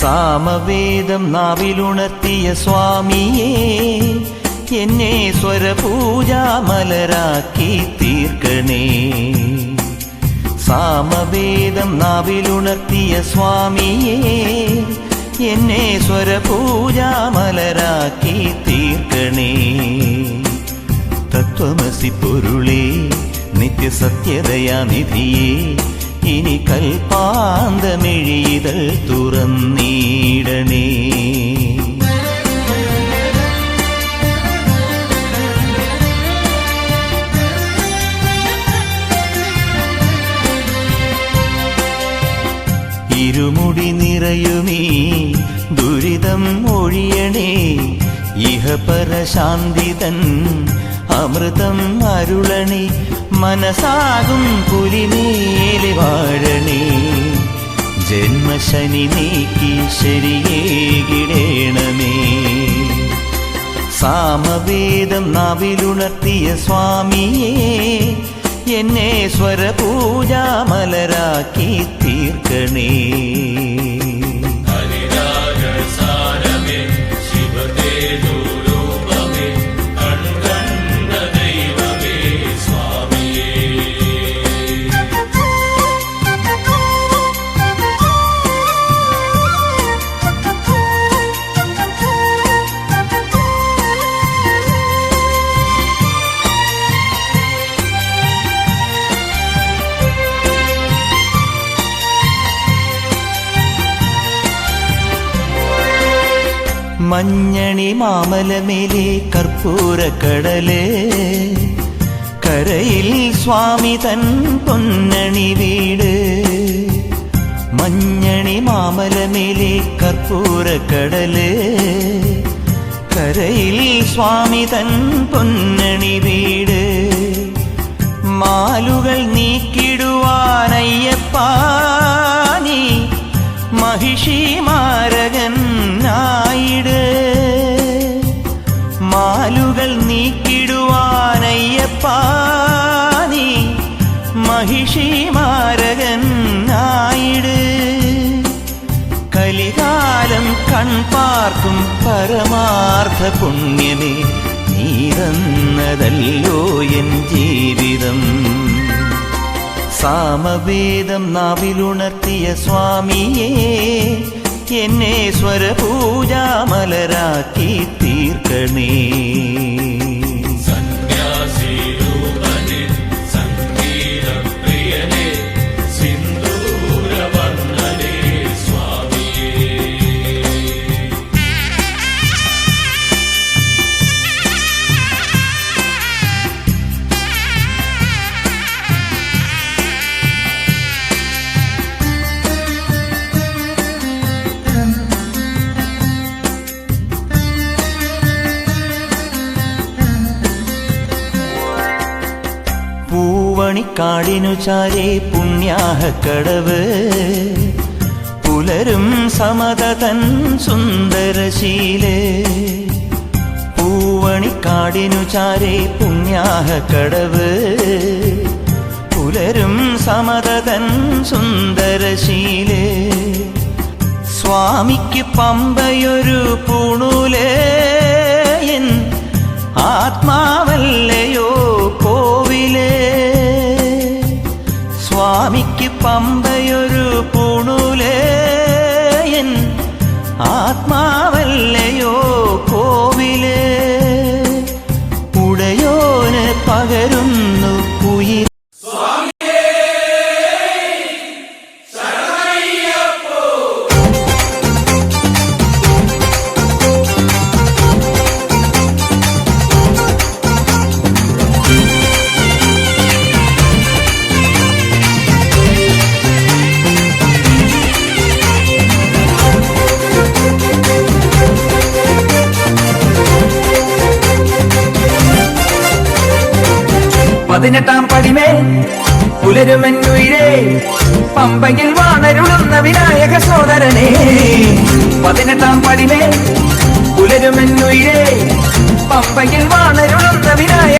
സാമവേദം നാവിലുണർത്തിയ സ്വാമിയേ എന്നെ സ്വരപൂജാമലരാക്കി തീർക്കണേ. സാമവേദം നാവിലുണർത്തിയ സ്വാമിയേ എന്നെ സ്വരപൂജാമലരാക്കി തീർക്കണേ. തത്വമസി പൊരുളേ നിത്യസത്യതയാനിധിയേ കൽപ്പാന്തമിഴിതൾ തുറന്നീടണേ. ഇരുമുടി നിറയുമീ ദുരിതം ഒഴിയണേ. ഇഹപരശാന്തിതൻ അമൃതം അരുളണേ. മനസാകും പുലിമേലെ വാഴണേ. ജന്മശനി നീക്കി ശരിയേകിടേണമേ. സാമവേദം നാവിലുണർത്തിയ സ്വാമിയേ എന്നെ സ്വരപൂജാമലരാക്കി തീർക്കണേ. മഞ്ഞണി മാമലമേലെ കടലേ. കരയിൽ സ്വാമി തൻ പൊന്നണി വീട്. മഞ്ഞണി മാമലമേലെ കടലേ. കരയിൽ സ്വാമി തൻ പൊന്നണി വീട്. മഹിഷി മാരകൻ നായിട് കലികാലം കൺപാർക്കും പരമാർത്ഥ പുണ്യമേ നീതന്നതല്ലോ എൻ ജീവിതം. സാമവേദം നാവിലുണർത്തിയ സ്വാമിയേ എന്നെ സ്വരപൂജാമലരാക്കി തീർക്കണേ. പൂവണിക്കാടിനു ചാരേ പുണ്യാഹ കടവ്. പുലരും സമതതൻ സുന്ദരശീലേ. പൂവണിക്കാടിനു ചാരേ പുണ്യാഹ കടവ്. പുലരും സമതതൻ സുന്ദരശീലേ. സ്വാമിക്ക് പമ്പയൊരു പൂണൂലേ. പമ്പയൊരു പൂണൂലേയൻ ആത്മാവല്ലയോ കോവിലേ. ഉടയോന് പകരുന്നു പതിനെട്ടാം പടിമേ പുലരുമെന്നുയിരേ പമ്പയിൽ വാണരുളുന്ന വിനായക സോദരനെ. പതിനെട്ടാം പടിമേ പുലരുമെന്നുയിരേ പമ്പയിൽ വാണരുളുന്ന വിനായക